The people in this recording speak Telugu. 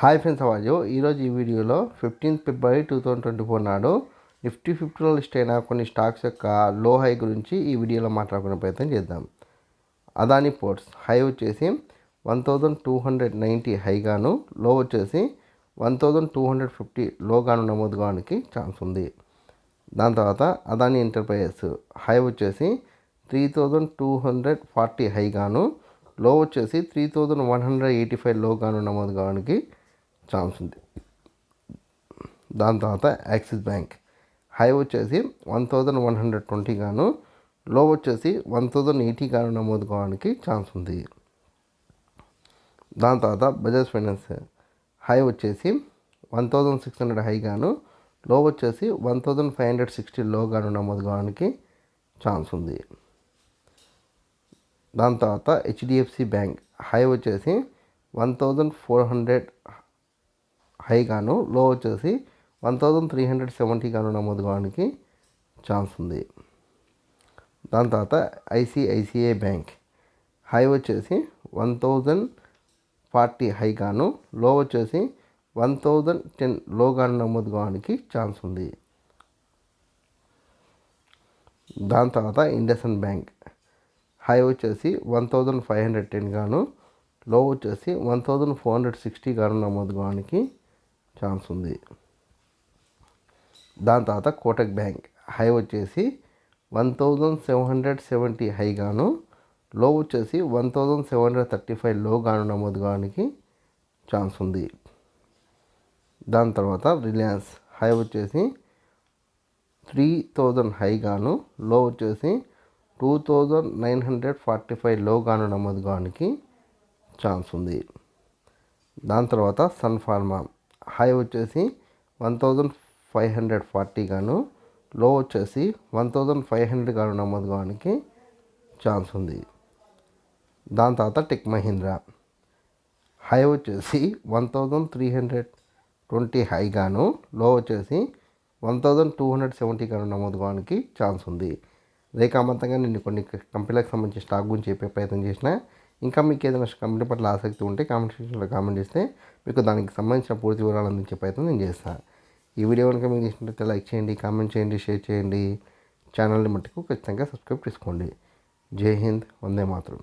హాయ్ ఫ్రెండ్స్ అవాజు ఈరోజు ఈ వీడియోలో fifteenth February two thousand twenty four నాడు నిఫ్టీ ఫిఫ్టీలో లిస్ట్ అయిన కొన్ని స్టాక్స్ యొక్క లో హై గురించి ఈ వీడియోలో మాట్లాడుకునే ప్రయత్నం చేద్దాం. అదాని పోర్ట్స్ హై వచ్చేసి one thousand two hundred ninety హైగాను low వచ్చేసి one thousand two hundred fifty లోగాను నమోదు కావడానికి ఛాన్స్ ఉంది. దాని తర్వాత అదాని ఎంటర్ప్రైజెస్ హై వచ్చేసి three thousand two hundred forty హైగాను low వచ్చేసి three thousand one hundred eighty five లోగాను నమోదు కావడానికి ఛాన్స్ ఉంది. దాని తర్వాత యాక్సిస్ బ్యాంక్. హై వచ్చేసి one thousand one hundred twenty గాను లో వచ్చేసి వన్ థౌజండ్ ఎయిటీ గాను నమోదు కావడానికి ఛాన్స్ ఉంది. దాని తర్వాత బజాజ్ ఫైనాన్స్. హై వచ్చేసి one thousand six hundred high గాను లో వచ్చేసి one thousand five hundred sixty low గాను నమోదు కావడానికి ఛాన్స్ ఉంది. దాని తర్వాత హెచ్డిఎఫ్సి బ్యాంక్. హై వచ్చేసి one thousand four hundred high గాను లో వచ్చేసి one thousand three hundred seventy గాను నమోదు కావడానికి ఛాన్స్ ఉంది. దాని తర్వాత ఐసిఐసిఐ బ్యాంక్. హై వచ్చేసి వన్ థౌజండ్ ఫార్టీ హైగాను లో వచ్చేసి వన్ థౌజండ్ టెన్లో గాను నమోదు కావడానికి ఛాన్స్ ఉంది. దాని తర్వాత ఇండసన్ బ్యాంక్. హై వచ్చేసి one thousand five hundred ten గాను లో వచ్చేసి one thousand four hundred sixty గాను నమోదు కావడానికి ఛాన్స్ ఉంది. దాని తర్వాత కోటక్ బ్యాంక్ హై వచ్చేసి one thousand seven hundred seventy హైగాను low వచ్చేసి one thousand seven hundred thirty five low గాను నమోదు కావడానికి ఛాన్స్ ఉంది. దాని తర్వాత రిలయన్స్ హై వచ్చేసి త్రీ థౌజండ్ హైగాను లో వచ్చేసి two thousand nine hundred forty five low గాను నమోదు కావడానికి ఛాన్స్ ఉంది. దాని తర్వాత సన్ ఫార్మా హై వచ్చేసి one thousand five hundred forty గాను లో వచ్చేసి వన్ థౌజండ్ ఫైవ్ హండ్రెడ్ గాను నమోదు కావడానికి ఛాన్స్ ఉంది. దాని తర్వాత టెక్ మహీంద్రా. హై వచ్చేసి one thousand three hundred twenty high గాను లో వచ్చేసి one thousand two hundred seventy గాను నమోదు కావడానికి ఛాన్స్ ఉంది. రేఖామంతంగా నేను కొన్ని కంపెనీలకు సంబంధించిన స్టాక్ గురించి చెప్పే ప్రయత్నం చేసిన ఇంకా మీకు ఏదైనా కంపెనీ పట్ల ఆసక్తి ఉంటే కామెంట్ సెక్షన్లో కామెంట్ చేస్తే మీకు దానికి సంబంధించిన పూర్తి వివరాలు అందించే ప్రయత్నం నేను చేస్తాను. ఈ వీడియో కనుక మీకు ఇచ్చినట్లయితే లైక్ చేయండి కామెంట్ చేయండి షేర్ చేయండి. ఛానల్ని మట్టుకు ఖచ్చితంగా సబ్స్క్రైబ్ చేసుకోండి. జై హింద్ వందే మాత్రం.